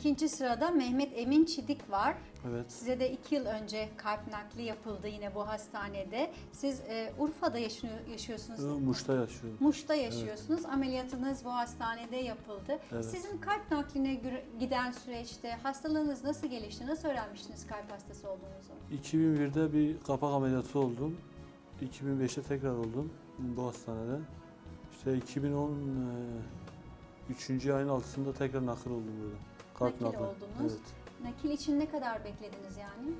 İkinci sırada Mehmet Emin Çidik var. Evet. Size de iki yıl önce kalp nakli yapıldı yine bu hastanede. Siz e, Urfa'da yaşıyor, yaşıyorsunuz. Ee, Muş'ta yaşıyorum. Muş'ta yaşıyorsunuz. Ameliyatınız bu hastanede yapıldı. Evet. Sizin kalp nakline giden süreçte hastalığınız nasıl gelişti? Nasıl öğrenmiştins kalp hastası olduğunuzu? 2001'de bir kapak ameliyatı oldum. 2005'te tekrar oldum bu hastanede. İşte 2010 e, 3. ayın altısında tekrar nakil oldum burada. Nakil nakli. oldunuz. Evet. Nakil için ne kadar beklediniz yani?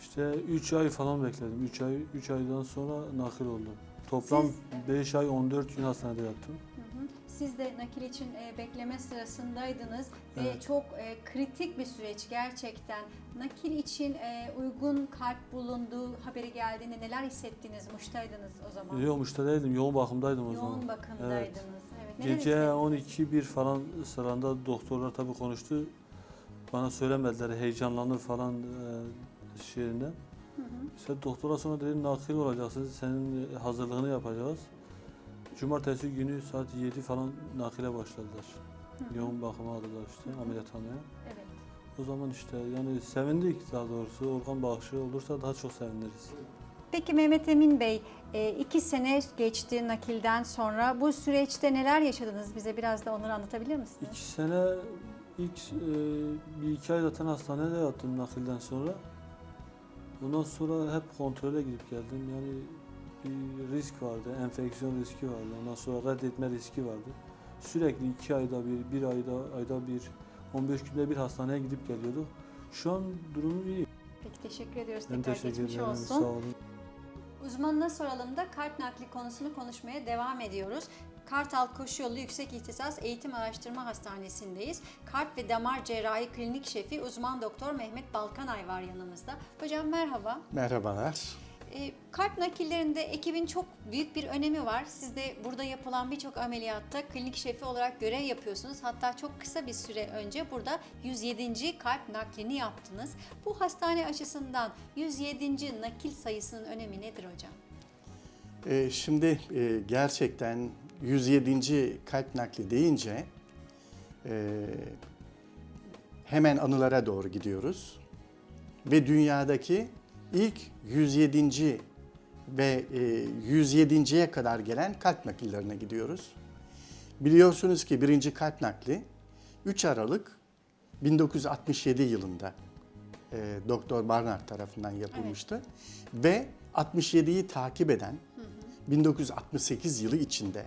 İşte 3 ay falan bekledim. 3 ay 3 aydan sonra nakil oldum. Toplam Siz- 5 ay 14 gün hastanede yattım. Hı hı. Siz de nakil için e, bekleme sırasındaydınız ve Evet. çok e, kritik bir süreç gerçekten. Nakil için e, uygun kalp bulunduğu haberi geldiğinde neler hissettiniz? Muş'taydınız o zaman. Yok değildim. Yoğun bakımdaydım o Yoğun zaman. bakımdaydınız. Evet. Neler Gece hissettiniz? 12-1 falan sıranda doktorlar tabii konuştu. Bana söylemediler heyecanlanır falan e, şeyinde. Hı hı. İşte doktora sonra dedi nakil olacaksın, senin hazırlığını yapacağız. Cumartesi günü saat 7 falan nakile başladılar. Hı hı. Yoğun bakıma aldılar işte Hı hı. ameliyathaneye. Evet. O zaman işte yani sevindik daha doğrusu. Organ bağışı olursa daha çok seviniriz. Peki Mehmet Emin Bey, e, iki sene geçti nakilden sonra. Bu süreçte neler yaşadınız? Bize biraz da onları anlatabilir misiniz? İki sene ilk e, bir iki ay zaten hastanede yattım nakilden sonra. Ondan sonra hep kontrole gidip geldim. Yani bir risk vardı, enfeksiyon riski vardı. Ondan sonra reddetme riski vardı. Sürekli iki ayda bir, bir ayda, ayda bir, 15 günde bir hastaneye gidip geliyorduk. Şu an durumum iyi. Peki teşekkür ediyoruz. Ben Tekrar teşekkür geçmiş ederim. olsun. Sağ olun. Uzmanına soralım da kalp nakli konusunu konuşmaya devam ediyoruz. Kartal Koşuyolu Yüksek İhtisas Eğitim Araştırma Hastanesi'ndeyiz. Kalp ve Damar Cerrahi Klinik Şefi uzman doktor Mehmet Balkanay var yanımızda. Hocam merhaba. Merhabalar. E, kalp nakillerinde ekibin çok büyük bir önemi var. Siz de burada yapılan birçok ameliyatta klinik şefi olarak görev yapıyorsunuz. Hatta çok kısa bir süre önce burada 107. kalp naklini yaptınız. Bu hastane açısından 107. nakil sayısının önemi nedir hocam? Ee, şimdi e, gerçekten 107. kalp nakli deyince e, hemen anılara doğru gidiyoruz. Ve dünyadaki ilk 107. ve e, 107.ye kadar gelen kalp nakillerine gidiyoruz. Biliyorsunuz ki birinci kalp nakli 3 Aralık 1967 yılında e, Doktor Barnard tarafından yapılmıştı. Ve 67'yi takip eden 1968 yılı içinde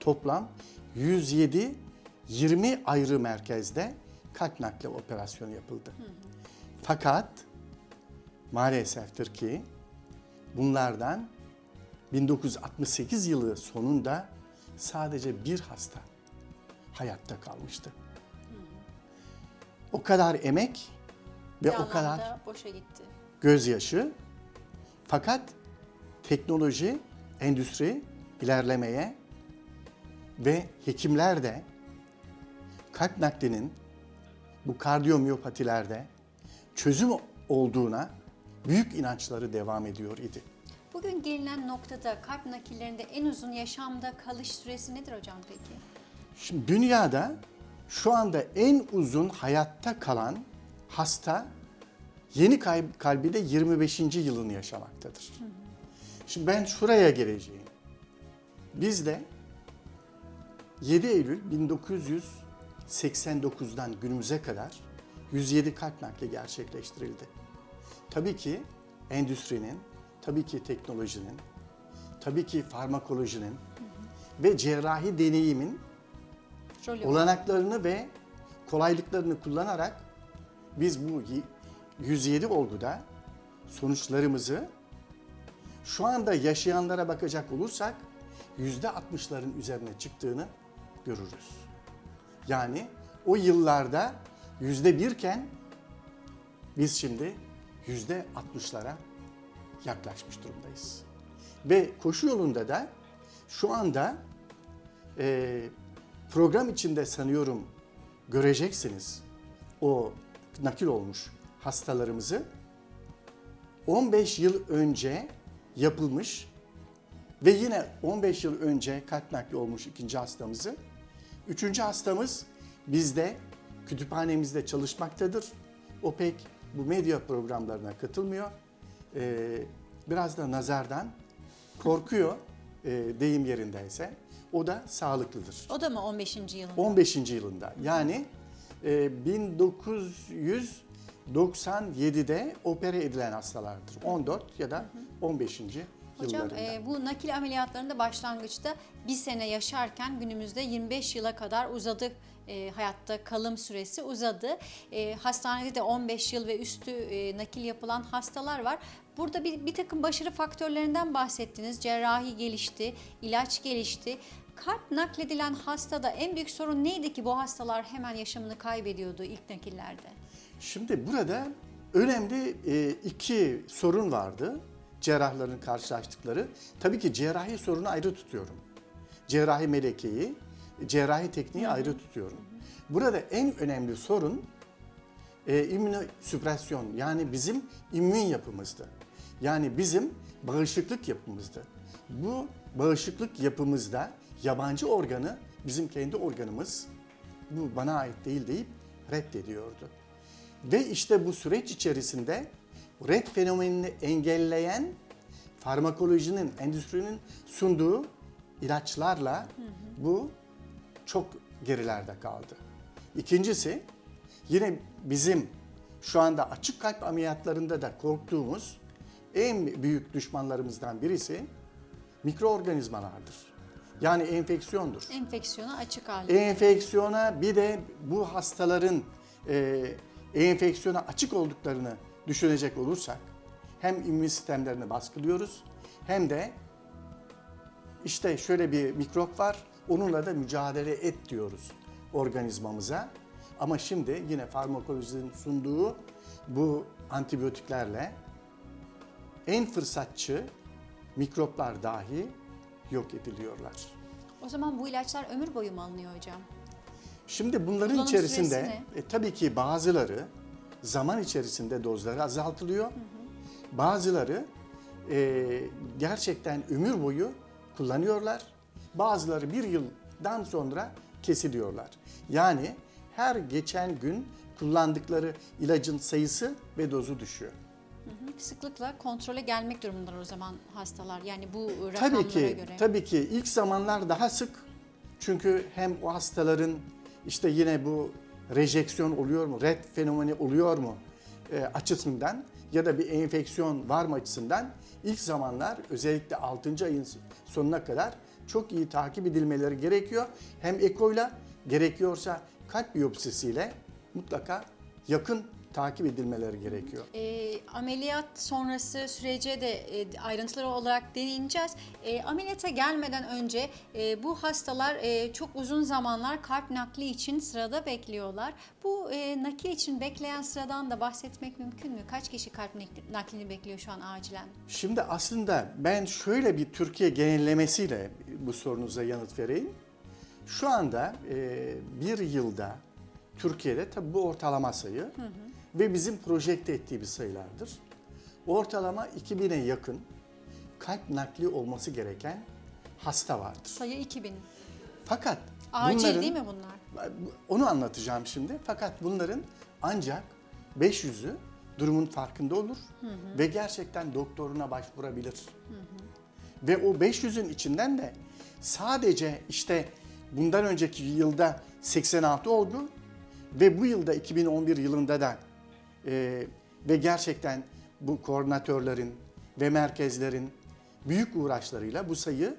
toplam 107 20 ayrı merkezde kalp nakli operasyonu yapıldı. Fakat maaleseftir ki bunlardan 1968 yılı sonunda sadece bir hasta hayatta kalmıştı. O kadar emek ve Bir o kadar boşa gitti. gözyaşı. Fakat teknoloji, endüstri ilerlemeye ve hekimler de kalp naklinin bu kardiyomiyopatilerde çözüm olduğuna büyük inançları devam ediyor idi. Bugün gelinen noktada kalp nakillerinde en uzun yaşamda kalış süresi nedir hocam peki? Şimdi dünyada şu anda en uzun hayatta kalan hasta yeni kalbi de 25. yılını yaşamaktadır. Şimdi ben şuraya geleceğim. Bizde 7 Eylül 1989'dan günümüze kadar 107 kalp nakli gerçekleştirildi. Tabii ki endüstrinin, tabii ki teknolojinin, tabii ki farmakolojinin ve cerrahi deneyimin Rolü olanaklarını ve kolaylıklarını kullanarak biz bu y- 107 olguda sonuçlarımızı şu anda yaşayanlara bakacak olursak yüzde 60'ların üzerine çıktığını görürüz. Yani o yıllarda yüzde birken biz şimdi yüzde 60'lara yaklaşmış durumdayız. Ve koşu yolunda da şu anda e, program içinde sanıyorum göreceksiniz o nakil olmuş hastalarımızı 15 yıl önce yapılmış ve yine 15 yıl önce kalp nakli olmuş ikinci hastamızı. Üçüncü hastamız bizde kütüphanemizde çalışmaktadır. O pek bu medya programlarına katılmıyor. Ee, biraz da nazardan korkuyor e, deyim yerindeyse. O da sağlıklıdır. O da mı 15. yılında? 15. yılında yani e, 1997'de opere edilen hastalardır. 14 ya da 15. Hocam yıllarında. e, bu nakil ameliyatlarında başlangıçta bir sene yaşarken günümüzde 25 yıla kadar uzadı. E, hayatta kalım süresi uzadı. E, hastanede de 15 yıl ve üstü e, nakil yapılan hastalar var. Burada bir, bir takım başarı faktörlerinden bahsettiniz. Cerrahi gelişti, ilaç gelişti. Kalp nakledilen hastada en büyük sorun neydi ki bu hastalar hemen yaşamını kaybediyordu ilk nakillerde? Şimdi burada önemli e, iki sorun vardı cerrahların karşılaştıkları. Tabii ki cerrahi sorunu ayrı tutuyorum. Cerrahi melekeyi, cerrahi tekniği ayrı tutuyorum. Burada en önemli sorun e, immünosüpresyon yani bizim immün yapımızdı. Yani bizim bağışıklık yapımızdı. Bu bağışıklık yapımızda yabancı organı bizim kendi organımız bu bana ait değil deyip reddediyordu. Ve işte bu süreç içerisinde red fenomenini engelleyen farmakolojinin, endüstrinin sunduğu ilaçlarla bu çok gerilerde kaldı. İkincisi yine bizim şu anda açık kalp ameliyatlarında da korktuğumuz en büyük düşmanlarımızdan birisi mikroorganizmalardır. Yani enfeksiyondur. Enfeksiyona açık hali. Enfeksiyona bir de bu hastaların e, enfeksiyona açık olduklarını düşünecek olursak hem immün sistemlerini baskılıyoruz hem de işte şöyle bir mikrop var onunla da mücadele et diyoruz organizmamıza. Ama şimdi yine farmakolojinin sunduğu bu antibiyotiklerle en fırsatçı mikroplar dahi yok ediliyorlar. O zaman bu ilaçlar ömür boyu mu alınıyor hocam? Şimdi bunların Kullanım içerisinde e, tabii ki bazıları zaman içerisinde dozları azaltılıyor. Bazıları e, gerçekten ömür boyu kullanıyorlar. Bazıları bir yıldan sonra kesiliyorlar. Yani her geçen gün kullandıkları ilacın sayısı ve dozu düşüyor. Hı hı. Sıklıkla kontrole gelmek durumundalar o zaman hastalar. Yani bu rakamlara Tabii ki, göre. tabii ki ilk zamanlar daha sık. Çünkü hem o hastaların işte yine bu rejeksiyon oluyor mu, red fenomeni oluyor mu e, açısından ya da bir enfeksiyon var mı açısından ilk zamanlar özellikle 6. ayın sonuna kadar çok iyi takip edilmeleri gerekiyor. Hem ekoyla gerekiyorsa kalp biyopsisiyle mutlaka yakın takip edilmeleri gerekiyor. E, ameliyat sonrası sürece de e, ayrıntıları olarak değineceğiz. E, ameliyata gelmeden önce e, bu hastalar e, çok uzun zamanlar kalp nakli için sırada bekliyorlar. Bu e, nakil için bekleyen sıradan da bahsetmek mümkün mü? Kaç kişi kalp nakli- naklini bekliyor şu an acilen? Şimdi aslında ben şöyle bir Türkiye genellemesiyle bu sorunuza yanıt vereyim. Şu anda e, bir yılda Türkiye'de tabi bu ortalama sayı ve bizim projekte ettiğimiz sayılardır. Ortalama 2000'e yakın kalp nakli olması gereken hasta vardır. Sayı 2000. Fakat Acil bunların, değil mi bunlar? Onu anlatacağım şimdi. Fakat bunların ancak 500'ü durumun farkında olur ve gerçekten doktoruna başvurabilir. Ve o 500'ün içinden de sadece işte bundan önceki yılda 86 oldu ve bu yılda 2011 yılında da e, ve gerçekten bu koordinatörlerin ve merkezlerin büyük uğraşlarıyla bu sayı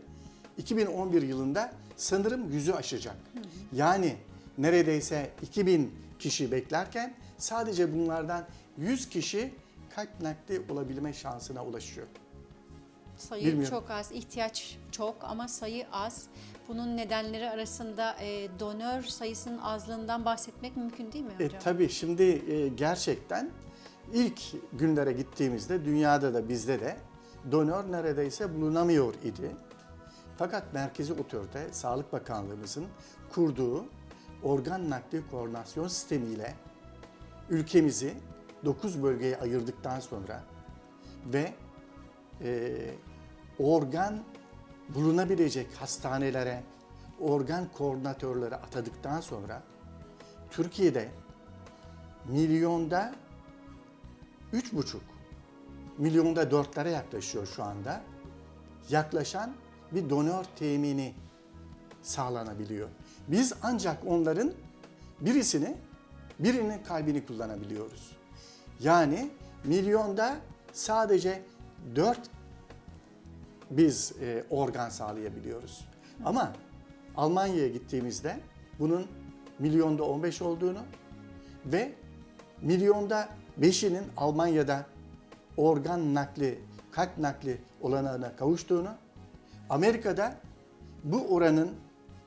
2011 yılında sanırım yüzü aşacak. Yani neredeyse 2000 kişi beklerken sadece bunlardan 100 kişi kalp nakli olabilme şansına ulaşıyor. Sayı Bilmiyorum. çok az, ihtiyaç çok ama sayı az. Bunun nedenleri arasında e, donör sayısının azlığından bahsetmek mümkün değil mi E, hocam? tabii şimdi e, gerçekten ilk günlere gittiğimizde dünyada da bizde de donör neredeyse bulunamıyor idi. Fakat Merkezi Otorite Sağlık Bakanlığımızın kurduğu organ nakli koordinasyon sistemiyle ülkemizi 9 bölgeye ayırdıktan sonra ve e, organ bulunabilecek hastanelere organ koordinatörleri atadıktan sonra Türkiye'de milyonda üç buçuk, milyonda dörtlere yaklaşıyor şu anda. Yaklaşan bir donör temini sağlanabiliyor. Biz ancak onların birisini, birinin kalbini kullanabiliyoruz. Yani milyonda sadece dört biz e, organ sağlayabiliyoruz. Ama Almanya'ya gittiğimizde bunun milyonda 15 olduğunu ve milyonda 5'inin Almanya'da organ nakli, kalp nakli olanağına kavuştuğunu, Amerika'da bu oranın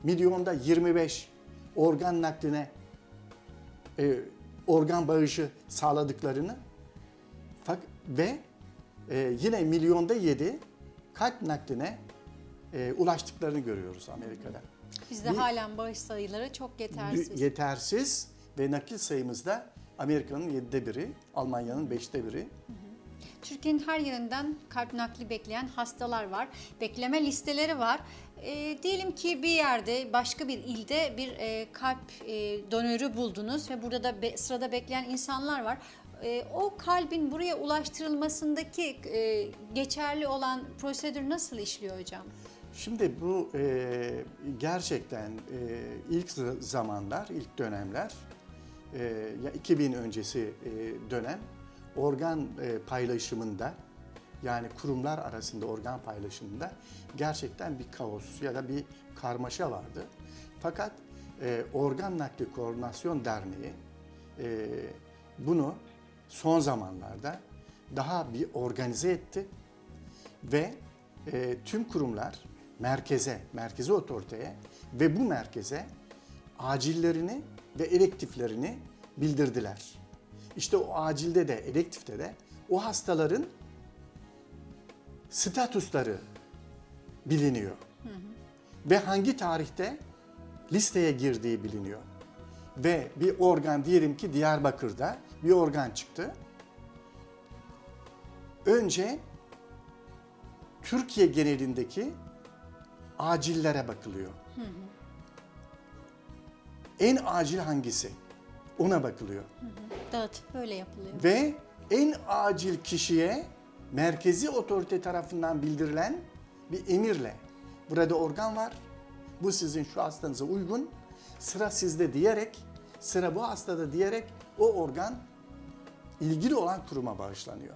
milyonda 25 organ nakline e, organ bağışı sağladıklarını ve e, yine milyonda 7 kalp nakline e, ulaştıklarını görüyoruz Amerika'da. Bizde Bir- halen bağış sayıları çok yetersiz. Yetersiz ve nakil sayımız da Amerika'nın 7'de biri, Almanya'nın 5'te biri. Türkiye'nin her yerinden kalp nakli bekleyen hastalar var. Bekleme listeleri var. E, diyelim ki bir yerde, başka bir ilde bir e, kalp e, donörü buldunuz ve burada da be- sırada bekleyen insanlar var. E, o kalbin buraya ulaştırılmasındaki e, geçerli olan prosedür nasıl işliyor hocam? Şimdi bu e, gerçekten e, ilk zamanlar, ilk dönemler, e, ya 2000 öncesi e, dönem organ e, paylaşımında yani kurumlar arasında organ paylaşımında gerçekten bir kaos ya da bir karmaşa vardı. Fakat e, Organ Nakli Koordinasyon Derneği e, bunu son zamanlarda daha bir organize etti ve e, tüm kurumlar merkeze, merkezi otoriteye ve bu merkeze acillerini ve elektiflerini bildirdiler. İşte o acilde de, elektifte de o hastaların statusları biliniyor. Ve hangi tarihte listeye girdiği biliniyor. Ve bir organ diyelim ki Diyarbakır'da bir organ çıktı. Önce Türkiye genelindeki acillere bakılıyor. En acil hangisi? Ona bakılıyor. Dağıtıp böyle yapılıyor. Ve en acil kişiye merkezi otorite tarafından bildirilen bir emirle burada organ var. Bu sizin şu hastanıza uygun. Sıra sizde diyerek, sıra bu hastada diyerek o organ ilgili olan kuruma bağışlanıyor.